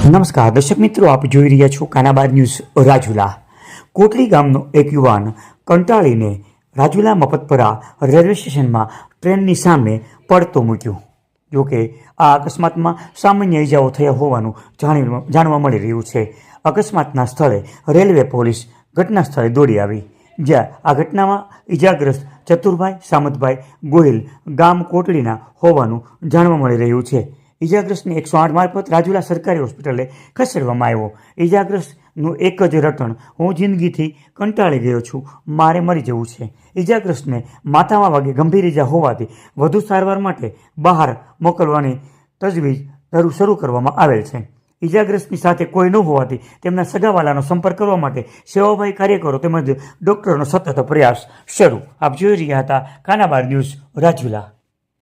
નમસ્કાર, દર્શક મિત્રો, આપ જોઈ રહ્યા છો કાનાબાદ ન્યૂઝ રાજુલા. કોટલી ગામનો એક યુવાન કંટાળીને રાજુલા મફતપરા રેલવે સ્ટેશનમાં ટ્રેનની સામે પડતો મૂક્યો. જોકે આ અકસ્માતમાં સામાન્ય ઇજાઓ થયા હોવાનું જાણી જાણવા મળી રહ્યું છે. અકસ્માતના સ્થળે રેલવે પોલીસ ઘટના સ્થળે દોડી આવી, જ્યાં આ ઘટનામાં ઇજાગ્રસ્ત ચતુરભાઈ સામતભાઈ ગોહિલ ગામ કોટડીના હોવાનું જાણવા મળી રહ્યું છે. ઇજાગ્રસ્તને એકસો આઠ મારફત રાજુલા સરકારી હોસ્પિટલે ખસેડવામાં આવ્યો. ઇજાગ્રસ્તનું એક જ રટણ હું જિંદગીથી કંટાળી ગયો છું, મારે મરી જવું છે. ઇજાગ્રસ્તને માથામાં વાગે ગંભીર ઇજા હોવાથી વધુ સારવાર માટે બહાર મોકલવાની તજવીજ શરૂ કરવામાં આવેલ છે. ઇજાગ્રસ્તની સાથે કોઈ ન હોવાથી તેમના સગાવાલાનો સંપર્ક કરવા માટે સેવાભાઈ કાર્યકરો તેમજ ડૉક્ટરનો સતત પ્રયાસ શરૂ. આપ જોઈ રહ્યા હતા, કાનાબાર ન્યૂઝ રાજુલા.